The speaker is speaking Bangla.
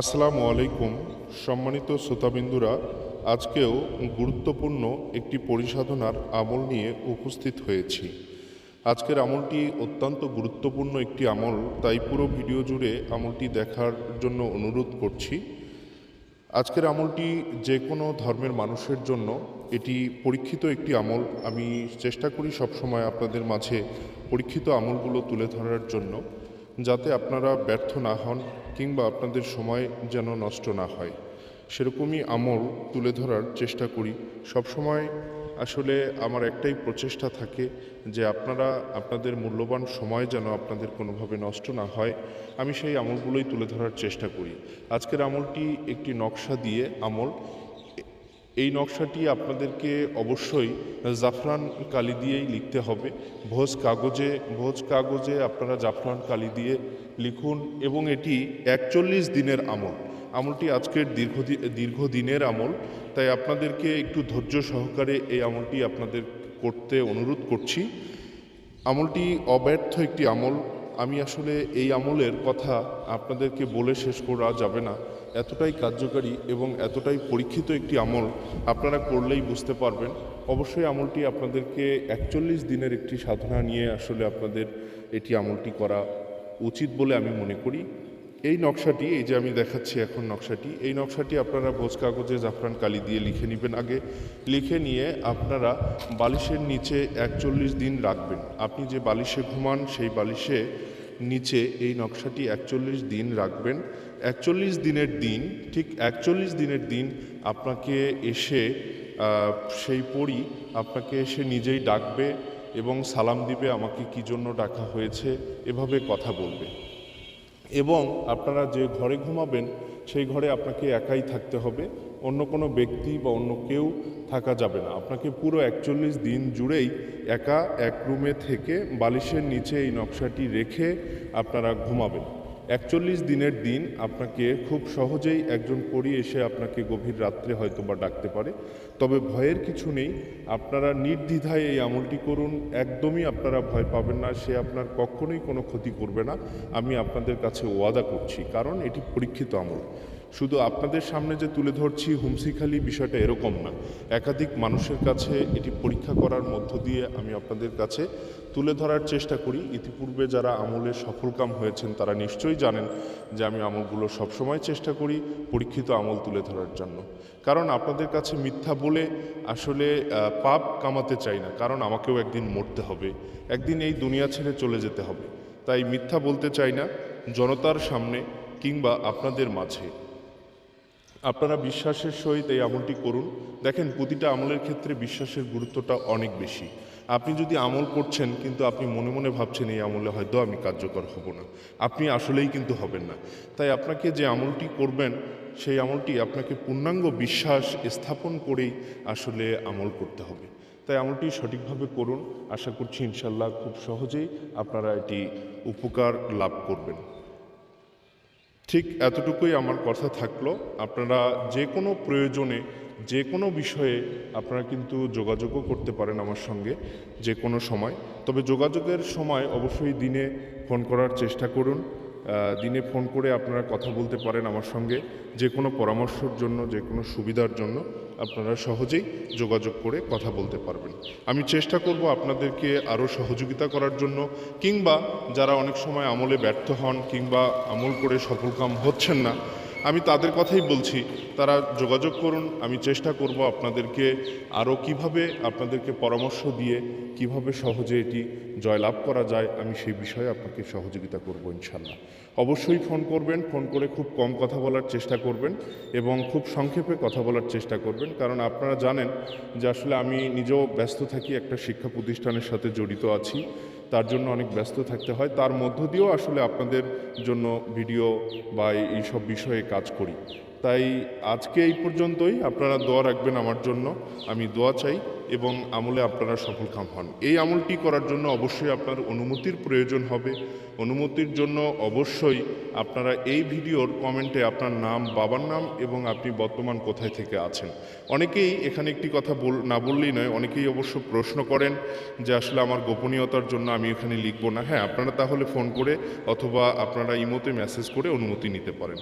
আসসালামু আলাইকুম, সম্মানিত শ্রোতাবিন্দুরা, আজকেও গুরুত্বপূর্ণ একটি পরিসাধনার আমল নিয়ে উপস্থিত হয়েছি। আজকের আমলটি অত্যন্ত গুরুত্বপূর্ণ একটি আমল, তাই পুরো ভিডিও জুড়ে আমলটি দেখার জন্য অনুরোধ করছি। আজকের আমলটি যে কোনো ধর্মের মানুষের জন্য এটি পরীক্ষিত একটি আমল। আমি চেষ্টা করি সবসময় আপনাদের মাঝে পরীক্ষিত আমলগুলো তুলে ধরার জন্য। যাতে আপনারা ব্যর্থ না হন কিংবা আপনাদের সময় যেন নষ্ট না হয়। সেরকমই আমল তুলে ধরার চেষ্টা করি। সবসময় আসলে আমার একটাই প্রচেষ্টা থাকে যে আপনারা, আপনাদের মূল্যবান সময় যেন আপনাদের কোনোভাবে নষ্ট না হয়, আমি সেই আমলগুলোই তুলে ধরার চেষ্টা করি। আজকের আমলটি একটি নকশা দিয়ে আমল। এই নকশাটি আপনাদেরকে অবশ্যই জাফরান কালি দিয়েই লিখতে হবে। ভোজ কাগজে ভোজ কাগজে আপনারা জাফরান কালি দিয়ে লিখুন এবং এটি একচল্লিশ দিনের আমল। আমলটি আজকের দীর্ঘদিন দীর্ঘদিনের আমল। তাই আপনাদেরকে একটু ধৈর্য সহকারে এই আমলটি আপনাদের করতে অনুরোধ করছি। আমলটি অব্যর্থ একটি আমল। আমি আসলে এই আমলের কথা আপনাদেরকে বলে শেষ করা যাবে না। এতটাই কার্যকারী এবং এতটাই পরীক্ষিত একটি আমল আপনারা করলেই বুঝতে পারবেন। অবশ্যই আমলটি আপনাদেরকে একচল্লিশ দিনের একটি সাধনা নিয়ে আসলে আপনাদের এটি আমলটি করা উচিত বলে আমি মনে করি। এই নকশাটি, এই যে আমি দেখাচ্ছি এখন নকশাটি, এই নকশাটি আপনারা ভোজ কাগজে জাফরান কালি দিয়ে লিখে নেবেন আগে। লিখে নিয়ে আপনারা বালিশের নিচে একচল্লিশ দিন রাখবেন। আপনি যে বালিশে ঘুমান, সেই বালিশে নিচে এই নকশাটি একচল্লিশ দিন রাখবেন। একচল্লিশ দিনের দিন, ঠিক একচল্লিশ দিনের দিন আপনাকে এসে সেই পড়ি আপনাকে এসে নিজেই ডাকবে এবং সালাম দিবে আমাকে কি জন্য ডাকা হয়েছে, এভাবে কথা বলবে। এবং আপনারা যে ঘরে ঘুমাবেন, সেই ঘরে আপনাকে একাই থাকতে হবে। অন্য কোনো ব্যক্তি বা অন্য কেউ থাকা যাবে না। আপনাকে পুরো একচল্লিশ দিন জুড়েই একা এক রুমে থেকে বালিশের নিচে এই নকশাটি রেখে আপনারা ঘুমাবেন। একচল্লিশ দিনের দিন আপনাকে খুব সহজেই একজন পড়ি এসে আপনাকে গভীর রাত্রে হয়তো বা ডাকতে পারে। তবে ভয়ের কিছু নেই, আপনারা নির্দ্বিধায় এই আমলটি করুন, একদমই আপনারা ভয় পাবেন না, সে আপনার কখনোই কোনো ক্ষতি করবে না। আমি আপনাদের কাছে ওয়াদা করছি, কারণ এটি পরীক্ষিত আমল। শুধু আপনাদের সামনে যে তুলে ধরছি, হুমসিখালি বিষয়টা এরকম না। একাধিক মানুষের কাছে এটি পরীক্ষা করার মধ্য দিয়ে আমি আপনাদের কাছে তুলে ধরার চেষ্টা করি। ইতিপূর্বে যারা আমলে সফলকাম হয়েছেন, তারা নিশ্চয়ই জানেন যে আমি আমলগুলো সবসময় চেষ্টা করি পরীক্ষিত আমল তুলে ধরার জন্য। কারণ আপনাদের কাছে মিথ্যা বলে আসলে পাপ কামাতে চাই না। কারণ আমাকেও একদিন মরতে হবে, একদিন এই দুনিয়া ছেড়ে চলে যেতে হবে। তাই মিথ্যা বলতে চাই না, জনতার সামনে কিংবা আপনাদের মাঝে। আপনারা বিশ্বাসের সহিত এই আমলটি করুন। দেখেন, প্রতিটা আমলের ক্ষেত্রে বিশ্বাসের গুরুত্বটা অনেক বেশি। আপনি যদি আমল করছেন, কিন্তু আপনি মনে মনে ভাবছেন, এই আমলে হয়তো আমি কার্যকর হব না। আপনি আসলেই কিন্তু হবেন না। তাই আপনাকে যে আমলটি করবেন, সেই আমলটি আপনাকে পূর্ণাঙ্গ বিশ্বাস স্থাপন করেই আসলে আমল করতে হবে। তাই আমলটি সঠিকভাবে করুন। আশা করছি ইনশাল্লাহ খুব সহজেই আপনারা এটি উপকার লাভ করবেন। ঠিক এতটুকুই আমার কথা থাকল। আপনারা যে কোনো প্রয়োজনে, যে কোনো বিষয়ে আপনারা কিন্তু যোগাযোগও করতে পারেন আমার সঙ্গে যে কোনো সময়। তবে যোগাযোগের সময় অবশ্যই দিনে ফোন করার চেষ্টা করুন। দিনে ফোন করে আপনারা কথা বলতে পারেন আমার সঙ্গে। যে কোনো পরামর্শের জন্য, যে কোনো সুবিধার জন্য আপনারা সহজেই যোগাযোগ করে কথা বলতে পারবেন। আমি চেষ্টা করব আপনাদেরকে আরও সহযোগিতা করার জন্য, কিংবা যারা অনেক সময় আমলে ব্যর্থ হন, কিংবা আমল করে সফলকাম হচ্ছেন না আমি তাদের কথাই বলছি। তারা যোগাযোগ করুন, আমি চেষ্টা করব আপনাদেরকে আরও কীভাবে আপনাদেরকে পরামর্শ দিয়ে কীভাবে সহজে এটি জয়লাভ করা যায়, আমি সেই বিষয়ে আপনাকে সহযোগিতা করব ইনশাল্লাহ অবশ্যই ফোন করবেন, ফোন করে খুব কম কথা বলার চেষ্টা করবেন এবং খুব সংক্ষেপে কথা বলার চেষ্টা করবেন। কারণ আপনারা জানেন যে আসলে আমি নিজেও ব্যস্ত থাকি, একটা শিক্ষা প্রতিষ্ঠানের সাথে জড়িত আছি। তার জন্য অনেক ব্যস্ত থাকতে হয়। তার মধ্য দিয়েও আসলে আপনাদের জন্য ভিডিও বা এইসব বিষয়ে কাজ করি। তাই আজকে এই পর্যন্তই। আপনারা দোয়া রাখবেন আমার জন্য। আমি দোয়া চাই এবং আমলে আপনারা সফলকাম হন। এই আমলটি করার জন্য অবশ্যই আপনার অনুমতির প্রয়োজন হবে। অনুমতির জন্য অবশ্যই আপনারা এই ভিডিওর কমেন্টে আপনার নাম, বাবার নাম এবং আপনি বর্তমান কোথায় থেকে আছেন। অনেকেই এখানে একটি কথা বল, না বললেই নয়, অনেকেই অবশ্য প্রশ্ন করেন যে আসলে আমার গোপনীয়তার জন্য আমি এখানে লিখব না। হ্যাঁ আপনারা তাহলে ফোন করে অথবা আপনারা ইমোতে মেসেজ করে অনুমতি নিতে পারেন।